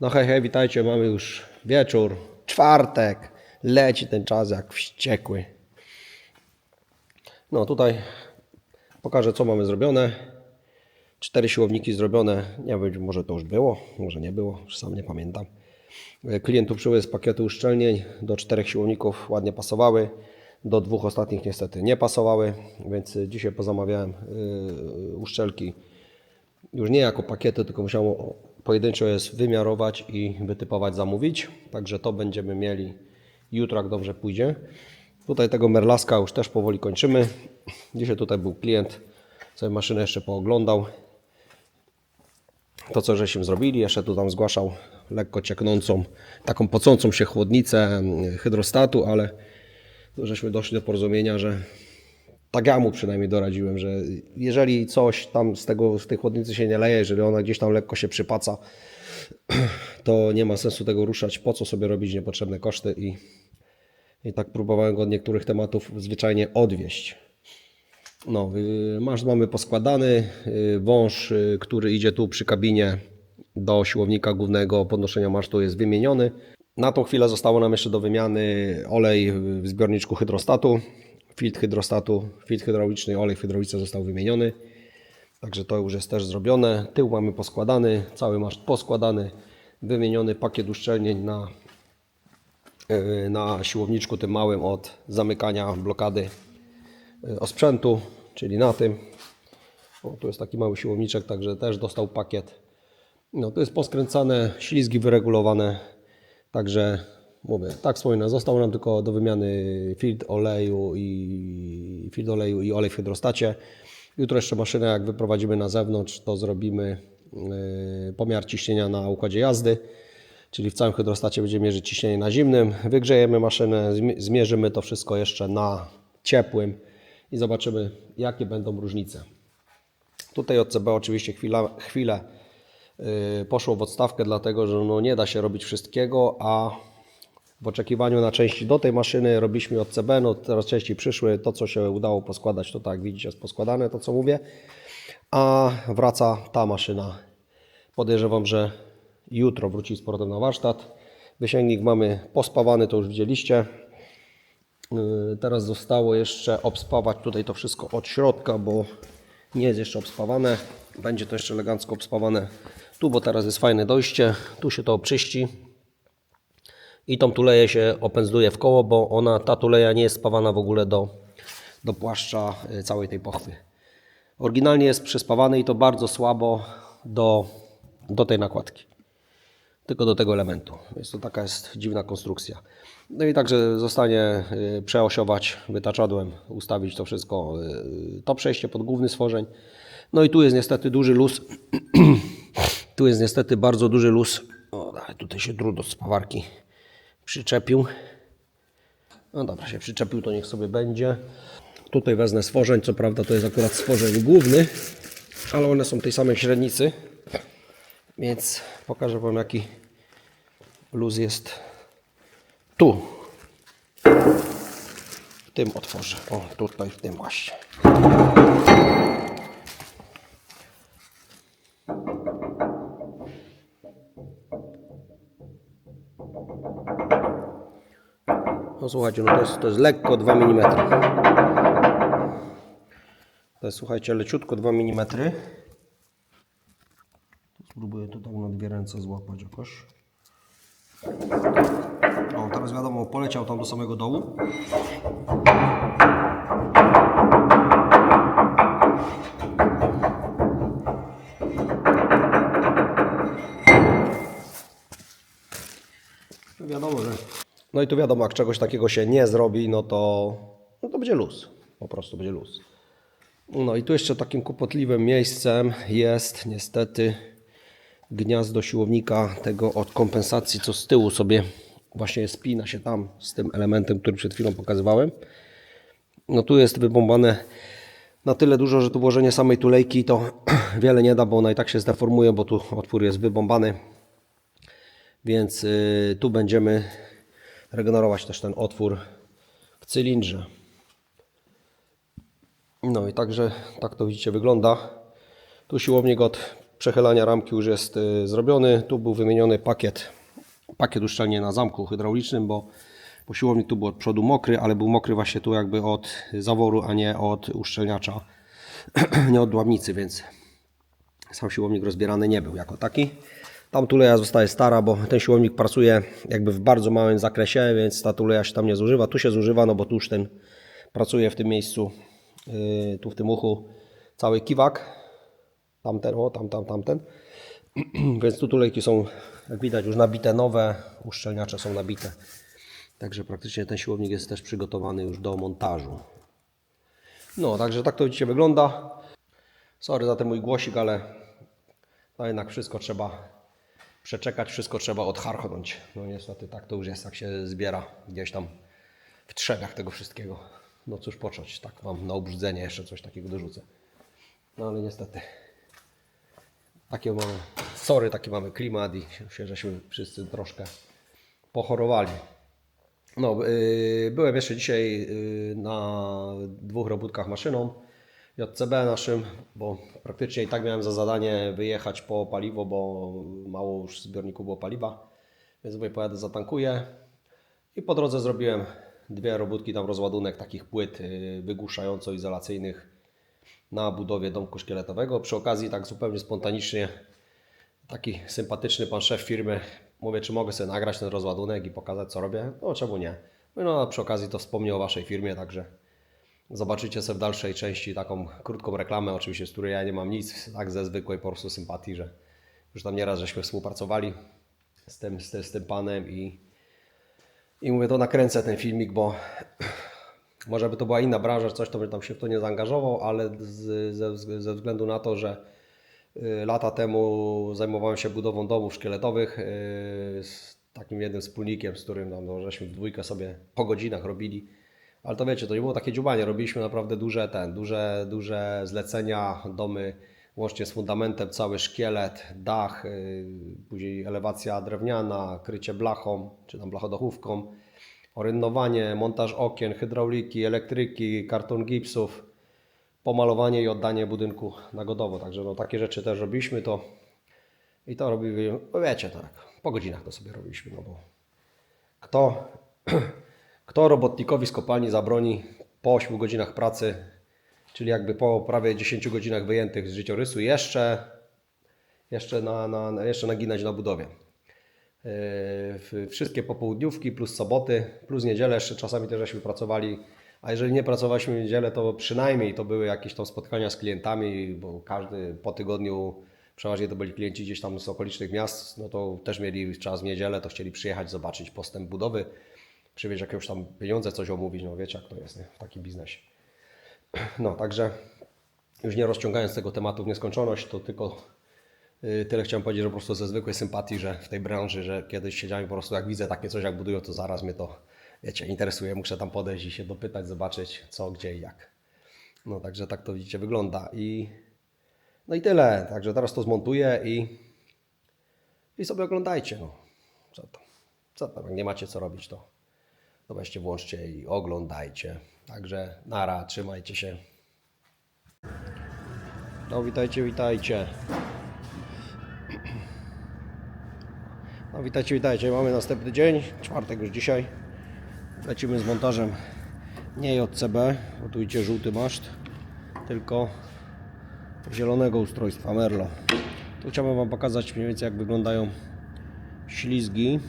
No hej, hej, witajcie, mamy już wieczór, czwartek, leci ten czas jak wściekły. No tutaj pokażę co mamy zrobione. Cztery siłowniki zrobione, nie wiem, może to już było, może nie było, już sam nie pamiętam. Klient tu przybył z pakietu uszczelnień, do czterech siłowników ładnie pasowały, do dwóch ostatnich niestety nie pasowały, więc dzisiaj pozamawiałem yy, uszczelki już nie jako pakiety, tylko musiałem pojedynczo je wymiarować i wytypować, zamówić. Także to będziemy mieli jutro, jak dobrze pójdzie. Tutaj tego Merlaska już też powoli kończymy. Dzisiaj tutaj był klient, sobie maszynę jeszcze pooglądał. To, co żeśmy zrobili, jeszcze tu tam zgłaszał lekko cieknącą, taką pocącą się chłodnicę mm, hydrostatu, ale żeśmy doszli do porozumienia, że tak ja mu przynajmniej doradziłem, że jeżeli coś tam z, tego, z tej chłodnicy się nie leje, jeżeli ona gdzieś tam lekko się przypaca, to nie ma sensu tego ruszać. Po co sobie robić niepotrzebne koszty i, i tak próbowałem go od niektórych tematów zwyczajnie odwieść. No, y, maszt mamy poskładany, y, wąż, y, który idzie tu przy kabinie do siłownika głównego podnoszenia masztu jest wymieniony. Na tą chwilę zostało nam jeszcze do wymiany olej w zbiorniczku hydrostatu, filtr hydrostatu, filtr hydrauliczny, olej w został wymieniony. Także to już jest też zrobione. Tył mamy poskładany, cały maszt poskładany, wymieniony pakiet uszczelnień na, yy, na siłowniczku tym małym od zamykania blokady yy, osprzętu, czyli na tym. O, tu jest taki mały siłowniczek, także też dostał pakiet. No, to jest poskręcane, ślizgi wyregulowane, także mówię, tak wspominam, został nam tylko do wymiany filtr oleju i filtr oleju i olej w hydrostacie. Jutro jeszcze maszynę, jak wyprowadzimy na zewnątrz, to zrobimy yy, pomiar ciśnienia na układzie jazdy, czyli w całym hydrostacie będziemy mierzyć ciśnienie na zimnym. Wygrzejemy maszynę, zmi- zmierzymy to wszystko jeszcze na ciepłym i zobaczymy, jakie będą różnice. Tutaj od CB oczywiście chwila, chwilę yy, poszło w odstawkę, dlatego że no nie da się robić wszystkiego, a w oczekiwaniu na części do tej maszyny robiliśmy od CB, no teraz części przyszły, to co się udało poskładać, to tak widzicie jest poskładane, to co mówię, a wraca ta maszyna. Podejrzewam, że jutro wróci z powrotem na warsztat. Wysięgnik mamy pospawany, to już widzieliście. Yy, Teraz zostało jeszcze obspawać tutaj to wszystko od środka, bo nie jest jeszcze obspawane. Będzie to jeszcze elegancko obspawane tu, bo teraz jest fajne dojście. Tu się to obczyści i tą tuleję się opędzluje w koło, bo ona, ta tuleja nie jest spawana w ogóle do, do płaszcza y, całej tej pochwy. Oryginalnie jest przyspawany i to bardzo słabo do, do tej nakładki. Tylko do tego elementu. Więc to taka jest dziwna konstrukcja. No i także zostanie y, przeosiować wytaczadłem, ustawić to wszystko, y, to przejście pod główny stworzeń. No i tu jest niestety duży luz. tu jest niestety bardzo duży luz. O, tutaj się drut od spawarki przyczepił. No dobra, się przyczepił, to niech sobie będzie. Tutaj wezmę stworzeń, co prawda to jest akurat stworzeń główny, ale one są tej samej średnicy, więc pokażę Wam jaki luz jest tu. W tym otworze. O, tutaj w tym właśnie. Słuchajcie, no to jest, to jest lekko 2 mm. To jest słuchajcie, leciutko 2 mm. Spróbuję to tak na dwie ręce złapać jakoś. O, teraz wiadomo, poleciał tam do samego dołu. No i tu wiadomo, jak czegoś takiego się nie zrobi, no to, no to będzie luz. Po prostu będzie luz. No i tu jeszcze takim kłopotliwym miejscem jest niestety gniazdo siłownika tego od kompensacji, co z tyłu sobie właśnie spina się tam z tym elementem, który przed chwilą pokazywałem. No tu jest wybombane na tyle dużo, że tu włożenie samej tulejki to wiele nie da, bo ona i tak się zdeformuje, bo tu otwór jest wybombany. Więc y, tu będziemy regenerować też ten otwór w cylindrze. No i także tak to widzicie wygląda. Tu siłownik od przechylania ramki już jest y, zrobiony. Tu był wymieniony pakiet, pakiet uszczelnie na zamku hydraulicznym, bo, bo siłownik tu był od przodu mokry, ale był mokry właśnie tu jakby od zaworu, a nie od uszczelniacza, nie od dławnicy, więc sam siłownik rozbierany nie był jako taki. Tam tuleja zostaje stara, bo ten siłownik pracuje jakby w bardzo małym zakresie, więc ta tuleja się tam nie zużywa. Tu się zużywa, no bo tu już ten pracuje w tym miejscu, yy, tu w tym uchu cały kiwak. Tamten, o tam, tam, tamten. więc tu tulejki są, jak widać, już nabite nowe, uszczelniacze są nabite. Także praktycznie ten siłownik jest też przygotowany już do montażu. No, także tak to dzisiaj wygląda. Sorry za ten mój głosik, ale no jednak wszystko trzeba przeczekać, wszystko trzeba odharchnąć. No niestety tak to już jest, jak się zbiera gdzieś tam w trzewiach tego wszystkiego. No cóż począć, tak mam na obrzydzenie jeszcze coś takiego dorzucę. No ale niestety. Takie mamy, sorry, taki mamy klimat i się żeśmy wszyscy troszkę pochorowali. No, yy, byłem jeszcze dzisiaj yy, na dwóch robótkach maszyną. JCB naszym, bo praktycznie i tak miałem za zadanie wyjechać po paliwo, bo mało już zbiorników było paliwa. Więc mówię, pojadę, zatankuję. I po drodze zrobiłem dwie robótki, tam rozładunek takich płyt yy, wygłuszająco-izolacyjnych na budowie domku szkieletowego. Przy okazji tak zupełnie spontanicznie taki sympatyczny pan szef firmy. Mówię, czy mogę sobie nagrać ten rozładunek i pokazać, co robię? No, czemu nie? No, a przy okazji to wspomniał o waszej firmie, także zobaczycie sobie w dalszej części taką krótką reklamę, oczywiście, z której ja nie mam nic, tak ze zwykłej po prostu sympatii, że już tam nieraz żeśmy współpracowali z tym, z, tym- z tym panem i, i mówię, to nakręcę ten filmik, bo może by to była inna branża, coś to bym tam się w to nie zaangażował, ale z, ze, ze względu na to, że y, lata temu zajmowałem się budową domów szkieletowych y, z takim jednym wspólnikiem, z którym tam, no, żeśmy w dwójkę sobie po godzinach robili. Ale to wiecie, to nie było takie dziubanie. Robiliśmy naprawdę duże, ten, duże, duże zlecenia, domy łącznie z fundamentem, cały szkielet, dach, y, później elewacja drewniana, krycie blachą, czy tam blachodochówką, orynnowanie, montaż okien, hydrauliki, elektryki, karton gipsów, pomalowanie i oddanie budynku na godowo. Także no, takie rzeczy też robiliśmy to i to robili, no wiecie, tak, po godzinach to sobie robiliśmy, no bo kto, kto robotnikowi z kopalni zabroni po 8 godzinach pracy, czyli jakby po prawie 10 godzinach wyjętych z życiorysu, jeszcze, jeszcze, na, na, jeszcze naginać na budowie. Yy, Wszystkie popołudniówki plus soboty, plus niedzielę jeszcze czasami też żeśmy pracowali. A jeżeli nie pracowaliśmy w niedzielę, to przynajmniej to były jakieś tam spotkania z klientami, bo każdy po tygodniu, przeważnie to byli klienci gdzieś tam z okolicznych miast, no to też mieli czas w niedzielę, to chcieli przyjechać, zobaczyć postęp budowy, przywieźć jakieś tam pieniądze, coś omówić, no wiecie jak to jest nie? w takim biznesie. No, także już nie rozciągając tego tematu w nieskończoność, to tylko y, tyle chciałem powiedzieć, że po prostu ze zwykłej sympatii, że w tej branży, że kiedyś siedziałem po prostu, jak widzę takie coś, jak budują, to zaraz mnie to, wiecie, interesuje, muszę tam podejść i się dopytać, zobaczyć co, gdzie i jak. No, także tak to widzicie wygląda i no i tyle, także teraz to zmontuję i i sobie oglądajcie, no. Co to? Co tam, jak nie macie co robić, to, to weźcie, włączcie i oglądajcie. Także nara, trzymajcie się. No witajcie, witajcie. No witajcie, witajcie. Mamy następny dzień, czwartek już dzisiaj. Lecimy z montażem nie JCB, bo tu idzie żółty maszt, tylko zielonego ustrojstwa Merlo. Tu chciałbym Wam pokazać mniej więcej jak wyglądają ślizgi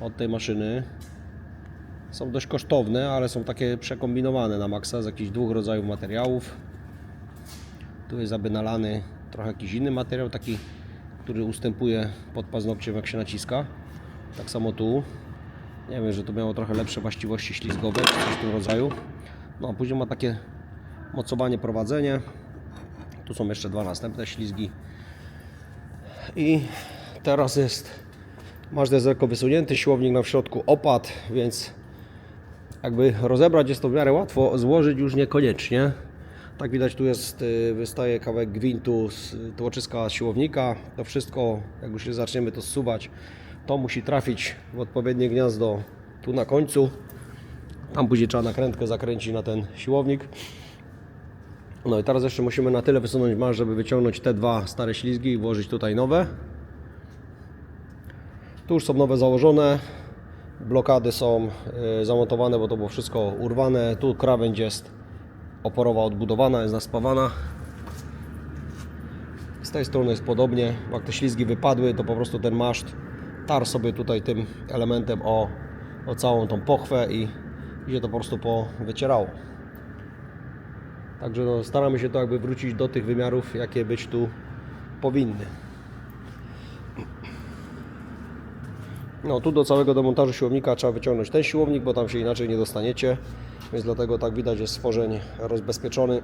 od tej maszyny. Są dość kosztowne, ale są takie przekombinowane na maksa z jakichś dwóch rodzajów materiałów. Tu jest aby nalany trochę jakiś inny materiał, taki, który ustępuje pod paznokciem jak się naciska. Tak samo tu. Nie wiem, że to miało trochę lepsze właściwości ślizgowe, czy coś w tym rodzaju. No a później ma takie mocowanie, prowadzenie. Tu są jeszcze dwa następne ślizgi. I teraz jest masz deserko wysunięty, siłownik na w środku opadł, więc jakby rozebrać jest to w miarę łatwo, złożyć już niekoniecznie. Tak widać tu jest, y, wystaje kawałek gwintu z tłoczyska siłownika. To wszystko, jak już się zaczniemy to zsuwać, to musi trafić w odpowiednie gniazdo tu na końcu. Tam później trzeba nakrętkę zakręcić na ten siłownik. No i teraz jeszcze musimy na tyle wysunąć masz, żeby wyciągnąć te dwa stare ślizgi i włożyć tutaj nowe. Tu już są nowe założone. Blokady są y, zamontowane, bo to było wszystko urwane. Tu krawędź jest oporowa odbudowana, jest naspawana. Z tej strony jest podobnie. Jak te ślizgi wypadły, to po prostu ten maszt tar sobie tutaj tym elementem o, o całą tą pochwę i, i się to po prostu powycierało. Także no, staramy się to jakby wrócić do tych wymiarów, jakie być tu powinny. No tu do całego demontażu siłownika trzeba wyciągnąć ten siłownik, bo tam się inaczej nie dostaniecie. Więc dlatego tak widać jest stworzeń rozbezpieczony.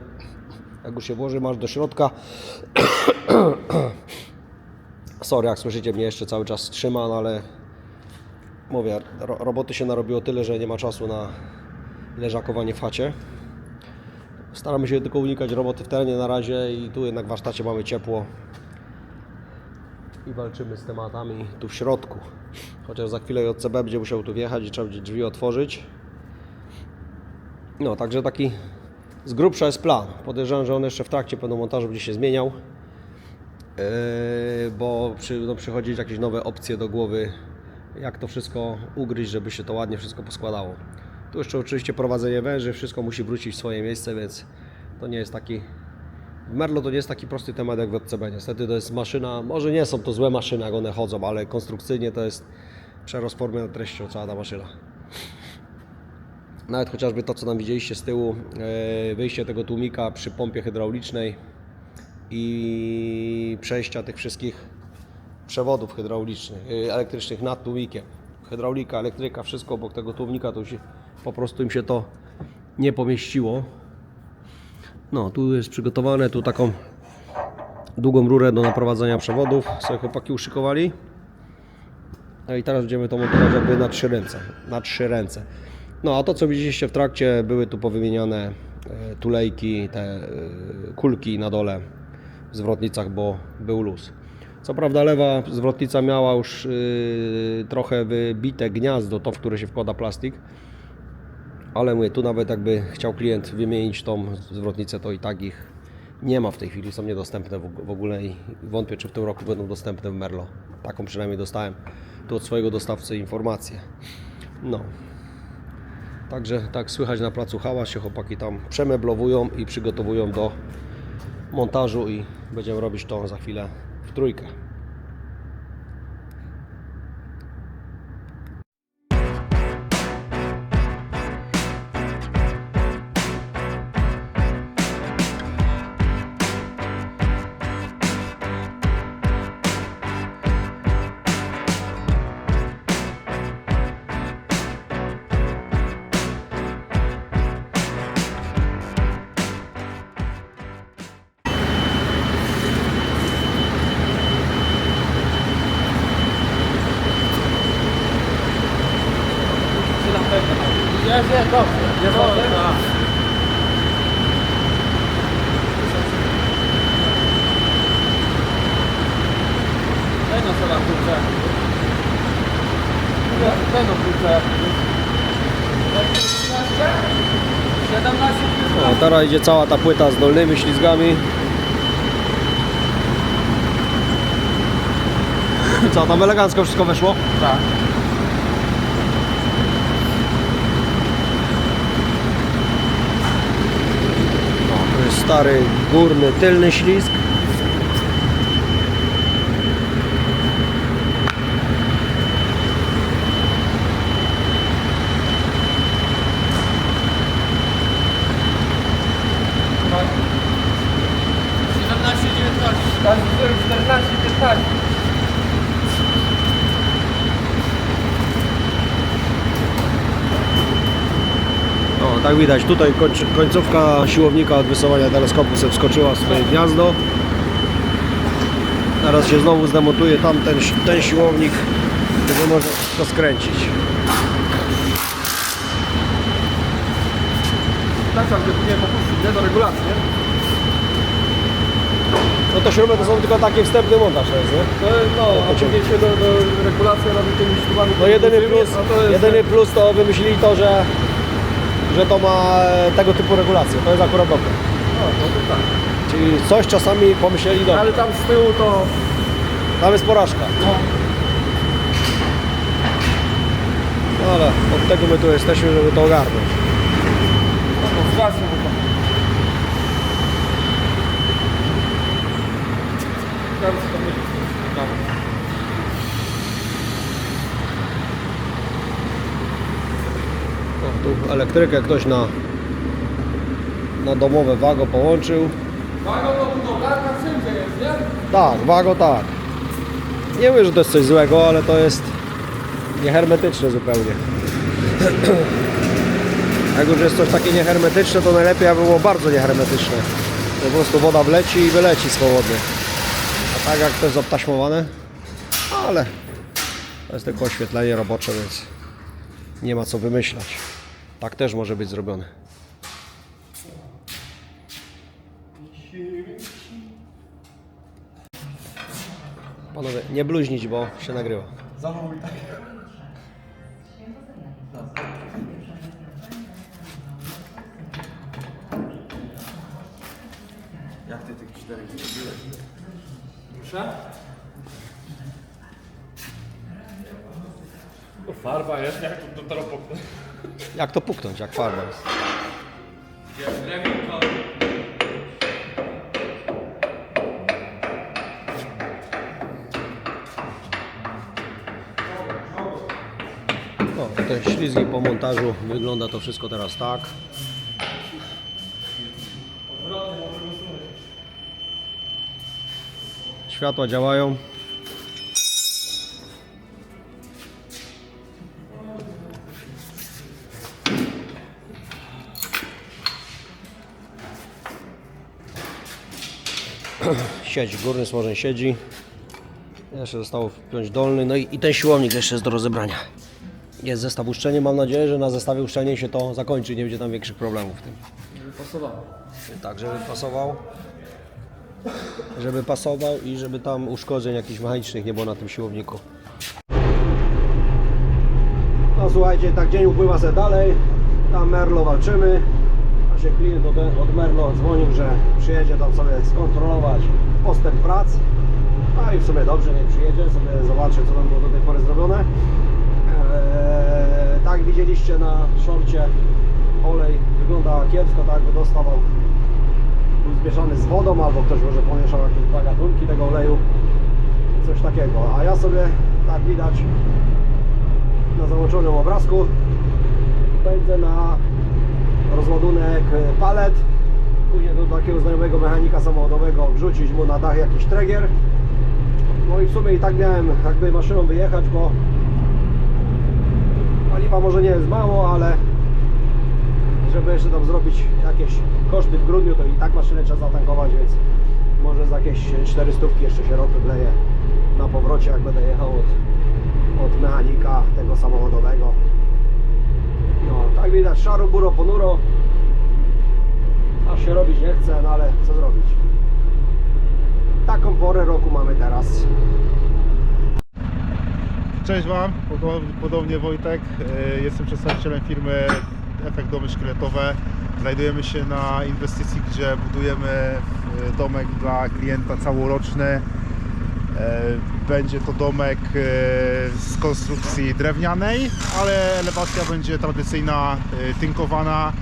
Jak już się włoży masz do środka. Sorry, jak słyszycie mnie jeszcze cały czas trzyma, no ale mówię, ro roboty się narobiło tyle, że nie ma czasu na leżakowanie w chacie. Staramy się tylko unikać roboty w terenie na razie i tu jednak w warsztacie mamy ciepło i walczymy z tematami tu w środku. Chociaż za chwilę JCB będzie musiał tu wjechać i trzeba będzie drzwi otworzyć. No, także taki z grubsza jest plan. Podejrzewam, że on jeszcze w trakcie pewno montażu będzie się zmieniał, yy, bo przy, no, przychodzić jakieś nowe opcje do głowy, jak to wszystko ugryźć, żeby się to ładnie wszystko poskładało. Tu jeszcze oczywiście prowadzenie węży, wszystko musi wrócić w swoje miejsce, więc to nie jest taki Merlo to nie jest taki prosty temat jak w JCB. Niestety to jest maszyna, może nie są to złe maszyny, jak one chodzą, ale konstrukcyjnie to jest przerost formy treścią cała ta maszyna. Nawet chociażby to, co tam widzieliście z tyłu, e, wyjście tego tłumika przy pompie hydraulicznej i przejścia tych wszystkich przewodów hydraulicznych, e, elektrycznych nad tłumikiem. Hydraulika, elektryka, wszystko obok tego tłumika, to się, po prostu im się to nie pomieściło. No, tu jest przygotowane, tu taką długą rurę do naprowadzania przewodów sobie chłopaki uszykowali. No i teraz będziemy to montować jakby na trzy ręce. Na trzy ręce. No a to co widzieliście w trakcie, były tu powymieniane e, tulejki, te e, kulki na dole w zwrotnicach, bo był luz. Co prawda lewa zwrotnica miała już y, trochę wybite gniazdo, to w które się wkłada plastik. Ale mówię, tu nawet jakby chciał klient wymienić tą zwrotnicę, to i tak ich nie ma w tej chwili, są niedostępne w ogóle i wątpię, czy w tym roku będą dostępne w Merlo. Taką przynajmniej dostałem tu od swojego dostawcy informację. No. Także tak słychać na placu hałas się chłopaki tam przemeblowują i przygotowują do montażu i będziemy robić to za chwilę w trójkę. Teraz idzie cała ta płyta z dolnymi ślizgami. Co, tam elegancko wszystko weszło? Tak. Stary, górny, tylny ślizg. Tak widać, tutaj końcówka siłownika od wysuwania teleskopu sobie wskoczyła w swoje gniazdo. Teraz się znowu zdemontuje tam ten, siłownik, żeby można to skręcić. Tak, tak, nie popuścić, nie? Do regulacji, nie? No to śruby to są tylko taki wstępny montaż, to jest, nie? No, a później się do, do regulacji robi tymi śrubami. No jedyny plus, jest, jedyny plus to wymyślili to, że, że to ma e, tego typu regulację. To jest akurat dobre. No, no to tak. Czyli coś czasami pomyśleli, no, Ale tam z tyłu to... tam jest porażka. No, No ale od tego my tu jesteśmy, żeby to ogarnąć. no, zgasło bo to. Teraz to będzie. Dobra. O, tu elektrykę ktoś na, na domowe wago połączył. Wago to budowlarka wszędzie jest, nie? Tak, wago tak. Nie mówię, że to jest coś złego, ale to jest niehermetyczne zupełnie. Jak już jest coś takie niehermetyczne, to najlepiej aby było bardzo niehermetyczne. Po prostu woda wleci i wyleci swobodnie. A tak jak to jest obtaśmowane, ale to jest tylko oświetlenie robocze, więc nie ma co wymyślać. Tak też może być zrobione. Panowie, nie bluźnić, bo się nagrywa. Tak. Jak ty tych czterech zrobiłeś? Muszę? To farba jest, jak to dopiero poknę. Jak to puknąć, jak farba jest? No, te ślizgi po montażu wygląda to wszystko teraz tak. Światła działają. Siedzi, górny smożeń siedzi. Jeszcze zostało wpiąć dolny, no i, i ten siłownik jeszcze jest do rozebrania. Jest zestaw uszczelnie, mam nadzieję, że na zestawie uszczelnie się to zakończy, nie będzie tam większych problemów w tym. Pasowało. Tak, żeby pasował, żeby pasował i żeby tam uszkodzeń jakichś mechanicznych nie było na tym siłowniku. No słuchajcie, tak dzień upływa sobie dalej, tam Merlo walczymy, się klient od, od Merlo dzwonił, że przyjedzie tam sobie skontrolować postęp prac, a i w sumie dobrze, nie przyjedzie, sobie zobaczy co tam było do tej pory zrobione. Eee, tak widzieliście na szorcie olej wygląda kiepsko, tak by dostawał był zmieszany z wodą, albo ktoś może pomieszał jakieś dwa gatunki tego oleju, coś takiego. A ja sobie, tak widać na załączonym obrazku, pędzę na rozładunek palet, później do takiego znajomego mechanika samochodowego wrzucić mu na dach jakiś tregier. No i w sumie i tak miałem jakby maszyną wyjechać, bo paliwa może nie jest mało, ale żeby jeszcze tam zrobić jakieś koszty w grudniu, to i tak maszynę trzeba zatankować, więc może za jakieś 400 jeszcze się ropy wleje na powrocie, jak będę jechał od, od mechanika tego samochodowego. Tak widać, szaro, buro, ponuro. Aż się robić nie chce, no ale co zrobić? Taką porę roku mamy teraz. Cześć Wam, Podo- podobnie Wojtek. E, Jestem przedstawicielem firmy Efekt Domy Szkieletowe. Znajdujemy się na inwestycji, gdzie budujemy e, domek dla klienta całoroczny. E, Będzie to domek e, z konstrukcji drewnianej, ale elewacja będzie tradycyjna, e, tynkowana.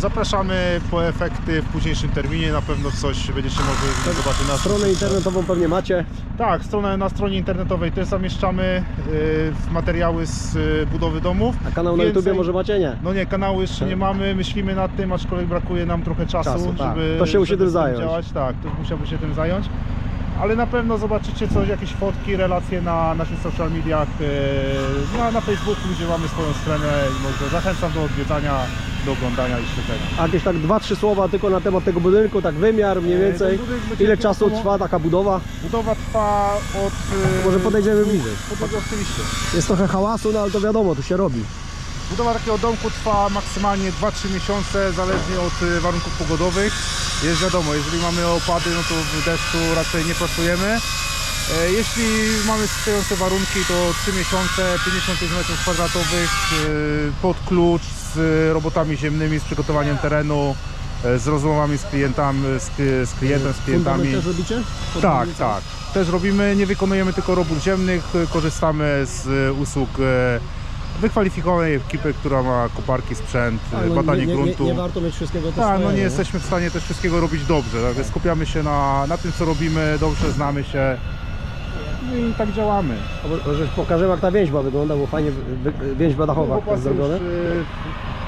Zapraszamy po efekty w późniejszym terminie. Na pewno coś będziecie mogli zobaczyć na Stronę internetową pewnie macie. tak, stronę, na stronie internetowej też zamieszczamy y, materiały z y, budowy domów. A kanał na Więcej- YouTubie może macie? Nie. No nie, kanału jeszcze nie mamy, myślimy nad tym, aczkolwiek brakuje nam trochę czasu, Czasu, tak. żeby, To się musi tym zająć. działać. Tak, to musiałby się tym zająć. Ale na pewno zobaczycie coś, jakieś fotki, relacje na naszych social mediach, y, na, na Facebooku, gdzie mamy swoją stronę i może zachęcam do odwiedzania, do oglądania i śledzenia. A jakieś tak dwa, trzy słowa tylko na temat tego budynku, tak wymiar mniej E, więcej. ten budynek będzie Ile czasu około- trwa taka budowa? Budowa trwa od... y, Może podejdziemy bliżej. Pod, oczywiście. Jest trochę hałasu, no ale to wiadomo, tu się robi. Budowa takiego domku trwa maksymalnie 2-3 miesiące, zależnie od warunków pogodowych. Jest wiadomo, jeżeli mamy opady, no to w deszczu raczej nie pracujemy. E, Jeśli mamy sprzyjające warunki, to 3 miesiące, 55 m2 y, pod klucz z robotami ziemnymi, z przygotowaniem terenu, e, z rozmowami z klientami, z, klientem, z klientami. Też robicie? Tak, tak. Też robimy, nie wykonujemy tylko robót ziemnych, e, korzystamy z e, usług e, wykwalifikowanej ekipy, która ma koparki, sprzęt, e, no, badanie nie, nie, gruntu. nie, nie warto mieć wszystkiego Tak, no nie jesteśmy w stanie też wszystkiego robić dobrze, tak? więc skupiamy się na, na tym, co robimy, dobrze znamy się no i tak działamy. A Może pokażemy jak ta więźba wygląda, bo fajnie wy- więźba dachowa jest Chłopacy już zrobione. y,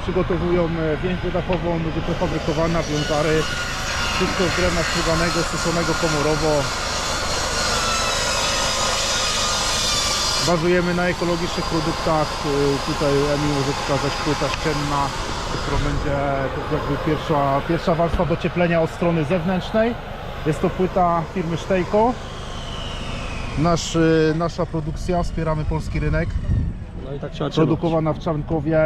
przygotowują e, więź dachową, będzie prefabrykowana, piątary, wszystko z drewna struganego, suszonego komorowo. Bazujemy na ekologicznych produktach. Y, Tutaj Emil może pokazać płyta ścienna, która będzie to jakby pierwsza, pierwsza warstwa docieplenia od strony zewnętrznej. Jest to płyta firmy Stejko. Nasz, y, nasza produkcja, wspieramy polski rynek. No i tak trzeba. Produkowana w Czarnkowie.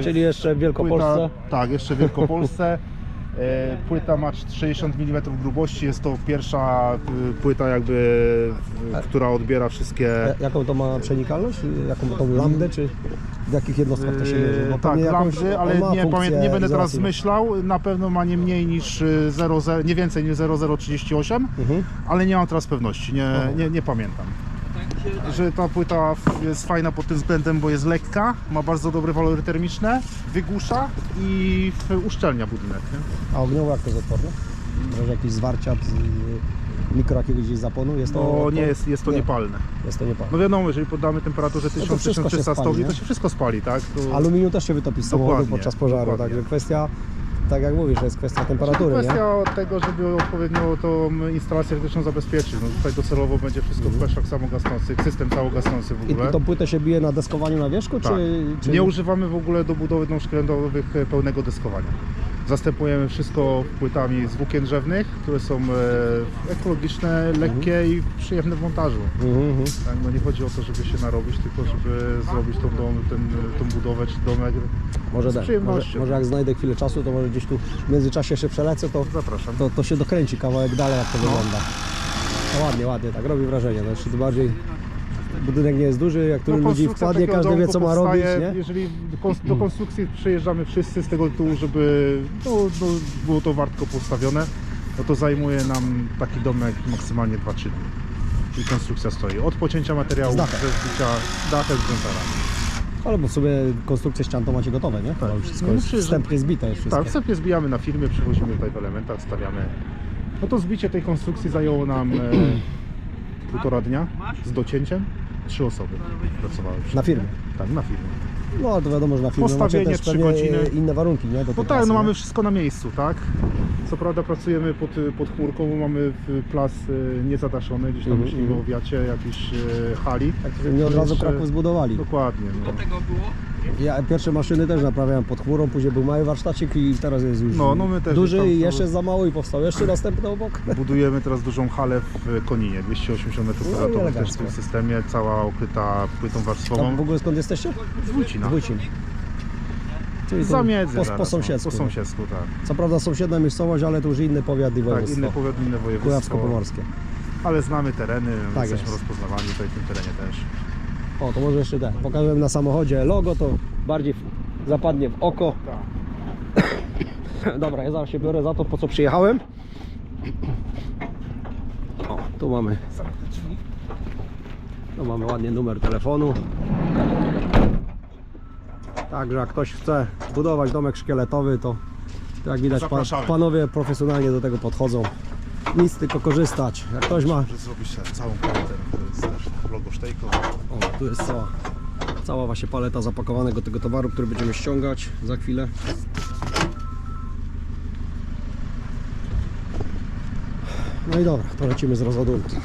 e, Czyli jeszcze w Wielkopolsce. Płyta, tak, jeszcze w Wielkopolsce. E, Płyta ma 60 mm grubości. Jest to pierwsza y, płyta jakby, y, która odbiera wszystkie... Ja- Jaką to ma przenikalność? Jaką tą lambdę, czy w jakich jednostkach to się mierzy? Bo E, tak, jakąś- lambdy, ale nie, pamię- nie będę teraz myślał. Na pewno ma nie mniej niż y, 0, nie więcej niż 0038, Mhm. ale nie mam teraz pewności, nie, nie, nie pamiętam. Że ta płyta jest fajna pod tym względem, bo jest lekka, ma bardzo dobre walory termiczne, wygłusza i uszczelnia budynek. Nie? A ogniowo jak to jest odporne? Może jakieś zwarcia, z, y, mikro jakiegoś zapłonu? Jest to, To nie jest, jest to nie. niepalne. Jest to niepalne. No wiadomo, jeżeli poddamy temperaturze No to wszystko 1000-1300 się spali, stopni, to się wszystko spali, tak? To... Aluminium też się wytopi z samochodu podczas pożaru, dokładnie. także kwestia, tak jak mówisz, to jest kwestia temperatury, nie? Kwestia tego, żeby odpowiednio tą instalację elektryczną zabezpieczyć. No tutaj docelowo będzie wszystko w kleszach samogasnących, system całogasnący w Mhm. I ogóle. tą płytę się bije na deskowaniu na wierzchu, Tak. czy, czy... Nie używamy w ogóle do budowy szkielentowych e, pełnego deskowania. Zastępujemy wszystko płytami z włókien drzewnych, które są e, ekologiczne, lekkie i przyjemne w montażu. Mhm, mhm. Tak, no nie chodzi o to, żeby się narobić, tylko żeby zrobić tą, dom, ten, tą budowę czy domek. Może, Z tak, przyjemnością. może, może jak znajdę chwilę czasu, to może gdzieś tu w międzyczasie się przelecę, to, Zapraszam. to, to się dokręci kawałek dalej, jak to wygląda. No ładnie, ładnie, tak robi wrażenie. No, jeszcze bardziej budynek nie jest duży, jak tyle No, ludzi wkładnie, każdy wie co ma robić, nie? Jeżeli do, kons- do konstrukcji przyjeżdżamy wszyscy z tego tytułu, żeby no, no, było to wartko postawione, no to zajmuje nam taki domek maksymalnie 2-3 dni. I konstrukcja stoi. Od pocięcia materiału, ze zbicia dachem z gruntara. Ale bo sobie konstrukcję ścian to macie gotowe, nie? To już wszystko No, jest wstępnie zbite już wszystko. Tak, wstępnie zbijamy na firmie, przywozimy tutaj w elementach, stawiamy. No to zbicie tej konstrukcji zajęło nam e, półtora dnia z docięciem. Trzy osoby pracowały. Na firmie? Tak, na firmie. No ale to wiadomo, że na filmie macie Postawienie też trzy pewnie godziny. inne warunki, nie? Do No tak, pracy, no nie? mamy wszystko na miejscu, tak? Co prawda pracujemy pod, pod chmurką, bo mamy w- plas e, niezadaszony, gdzieś tam Mhm, myślimy o wiacie jakiejś e, hali. Tak, nie od razu Jeszcze- Kraków zbudowali. Dokładnie. No. Ja pierwsze maszyny też naprawiałem pod chmurą, później był mały warsztacik i teraz jest już No, no my też duży tam i jeszcze jest za mało i powstał jeszcze następny obok. Budujemy teraz dużą halę w Koninie, 280 metrów No i kwadratowych też w elegancko. tym systemie, cała okryta płytą warstwową. w ogóle skąd jesteście? Z Wójcina. Z Wójcin. Czyli tu po, po. No, po sąsiedztwu, tak. Co prawda sąsiednia miejscowość, ale to już inny powiat i Tak, województwo. inne powiat, inne województwo. Kujawsko-Pomorskie. Ale znamy tereny, Tak jesteśmy jest. rozpoznawani tutaj w tym terenie też. O, to może jeszcze tak. Pokażę na samochodzie logo, to bardziej w, zapadnie w oko. Tak. Dobra, ja zaraz się biorę za to, po co przyjechałem. O, tu mamy. Tu mamy ładnie numer telefonu. Także jak ktoś chce budować domek szkieletowy, to, jak widać Zapraszamy. panowie profesjonalnie do tego podchodzą. Nic tylko korzystać. Jak ktoś ma Może zrobić całą paletę, to jest też logo Sztejko. O, tu jest cała, cała właśnie paleta zapakowanego tego towaru, który będziemy ściągać za chwilę. No i dobra, to lecimy z rozładunkiem.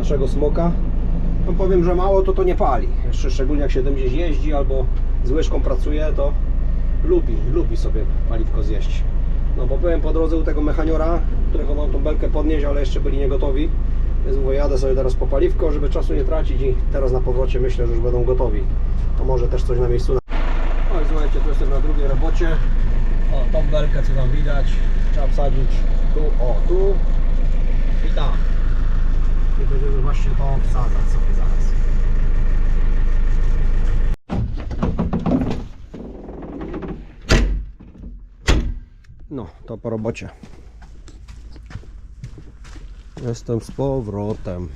Naszego smoka. No powiem, że mało to to nie pali. Jeszcze szczególnie jak się tym gdzieś jeździ albo z łyżką pracuje, to lubi, lubi sobie paliwko zjeść. No bo byłem po drodze u tego mechaniora, którego mam tą belkę podnieść, ale jeszcze byli niegotowi. Więc mówię, jadę sobie teraz po paliwko, żeby czasu nie tracić i teraz na powrocie myślę, że już będą gotowi. To może też coś na miejscu. No i słuchajcie, tu jestem na drugiej robocie. O, tą belkę co tam widać, trzeba wsadzić tu, o, tu i tam. I będziemy właśnie to wsadzać sobie zaraz. No, to po robocie. Jestem z powrotem.